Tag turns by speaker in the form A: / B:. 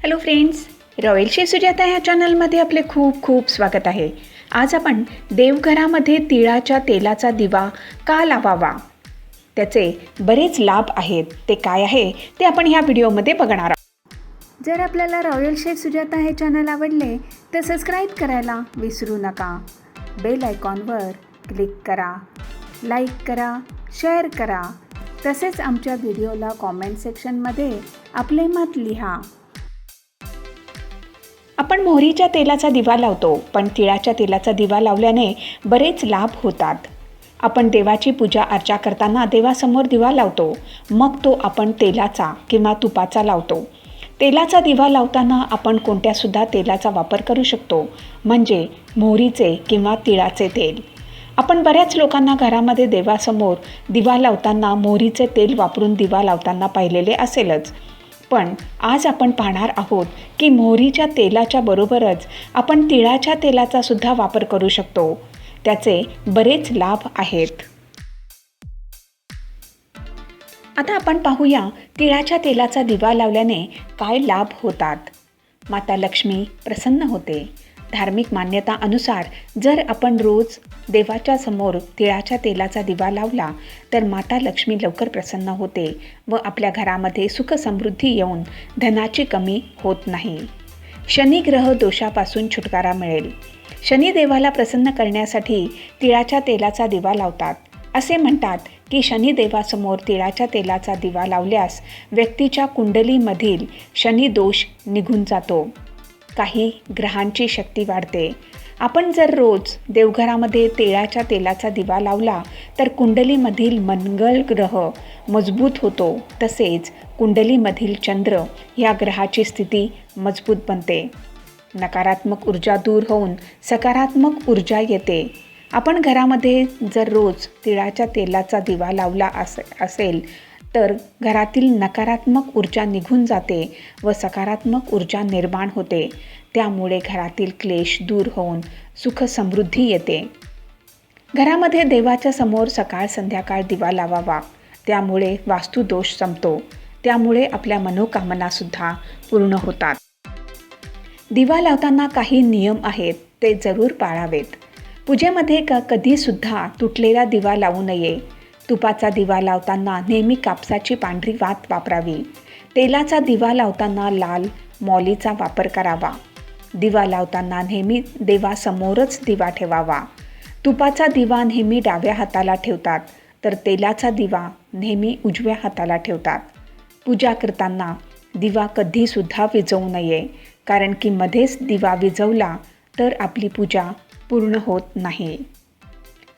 A: Hello friends royal शे सुजाता ह्या चॅनलमध्ये आपले खूप खूप स्वागत आहे. आज आपण देवघरामध्ये तिळाच्या तेलाचा दिवा का लावावा? त्याचे बरेच लाभ आहेत. ते काय आहे? ते आपण ह्या व्हिडिओमध्ये बघणार आहोत. जर आपल्याला रॉयल शेफ सुजाता हे चॅनल आवडले तर सबस्क्राईब करायला विसरू नका. बेल आयकॉनवर क्लिक करा. लाईक करा. शेअर करा. तसेच आमच्या व्हिडिओला कॉमेंट सेक्शनमध्ये आपले मत लिहा. आपण मोहरीच्या तेलाचा दिवा लावतो पण तिळाच्या तेलाचा दिवा लावल्याने बरेच लाभ होतात. आपण देवाची पूजा अर्चा करताना देवासमोर दिवा लावतो मग तो आपण तेलाचा किंवा तुपाचा लावतो. तेलाचा दिवा लावताना आपण कोणत्यासुद्धा तेलाचा वापर करू शकतो म्हणजे मोहरीचे किंवा तिळाचे तेल. आपण बऱ्याच लोकांना घरामध्ये देवासमोर दिवा लावताना मोहरीचे तेल वापरून दिवा लावताना पाहिलेले असेलच. पण आज आपण पाहणार आहोत की मोहरीच्या तेलाच्या बरोबरच आपण तिळाच्या तेलाचा सुद्धा वापर करू शकतो. त्याचे बरेच लाभ आहेत. आता आपण पाहूया तिळाच्या तेलाचा दिवा लावल्याने काय लाभ होतात. माता लक्ष्मी प्रसन्न होते. धार्मिक मान्यता अनुसार जर आपण रोज देवाच्या समोर तिळाच्या तेलाचा दिवा लावला तर माता लक्ष्मी लवकर प्रसन्न होते व आपल्या घरामध्ये सुखसमृद्धी येऊन धनाची कमी होत नाही. शनिग्रह दोषापासून छुटकारा मिळेल. शनिदेवाला प्रसन्न करण्यासाठी तिळाच्या तेलाचा दिवा लावतात. असे म्हणतात की शनिदेवासमोर तिळाच्या तेलाचा दिवा लावल्यास व्यक्तीच्या कुंडलीमधील शनिदोष निघून जातो. काही ग्रहांची शक्ती वाढते. आपण जर रोज देवघरामध्ये तेळाच्या तेलाचा दिवा लावला तर कुंडलीमधील मंगल ग्रह मजबूत होतो. तसेच कुंडलीमधील चंद्र या ग्रहाची स्थिती मजबूत बनते. नकारात्मक ऊर्जा दूर होऊन सकारात्मक ऊर्जा येते. आपण घरामध्ये जर रोज तिळाच्या तेलाचा दिवा लावला असे असेल तर घरातील नकारात्मक ऊर्जा निघून जाते व सकारात्मक ऊर्जा निर्माण होते. त्यामुळे घरातील क्लेश दूर होऊन सुख समृद्धी येते. घरामध्ये देवाच्या समोर सकाळ संध्याकाळ दिवा लावावा. त्यामुळे वास्तुदोष संपतो. त्यामुळे आपल्या मनोकामनासुद्धा पूर्ण होतात. दिवा लावताना काही नियम आहेत ते जरूर पाळावेत. पूजेमध्ये क कधीसुद्धा तुटलेला दिवा लावू नये. तुपाचा दिवा लावताना नेहमी कापसाची पांढरी वात वापरावी. तेलाचा दिवा लावताना लाल मॉलीचा वापर करावा. दिवा लावताना नेहमी देवासमोरच दिवा ठेवावा. तुपाचा दिवा नेहमी डाव्या हाताला ठेवतात तर तेलाचा दिवा नेहमी उजव्या हाताला ठेवतात. पूजा करताना दिवा कधीसुद्धा विजवू नये कारण की मध्येच दिवा विझवला तर आपली पूजा पूर्ण होत नाही.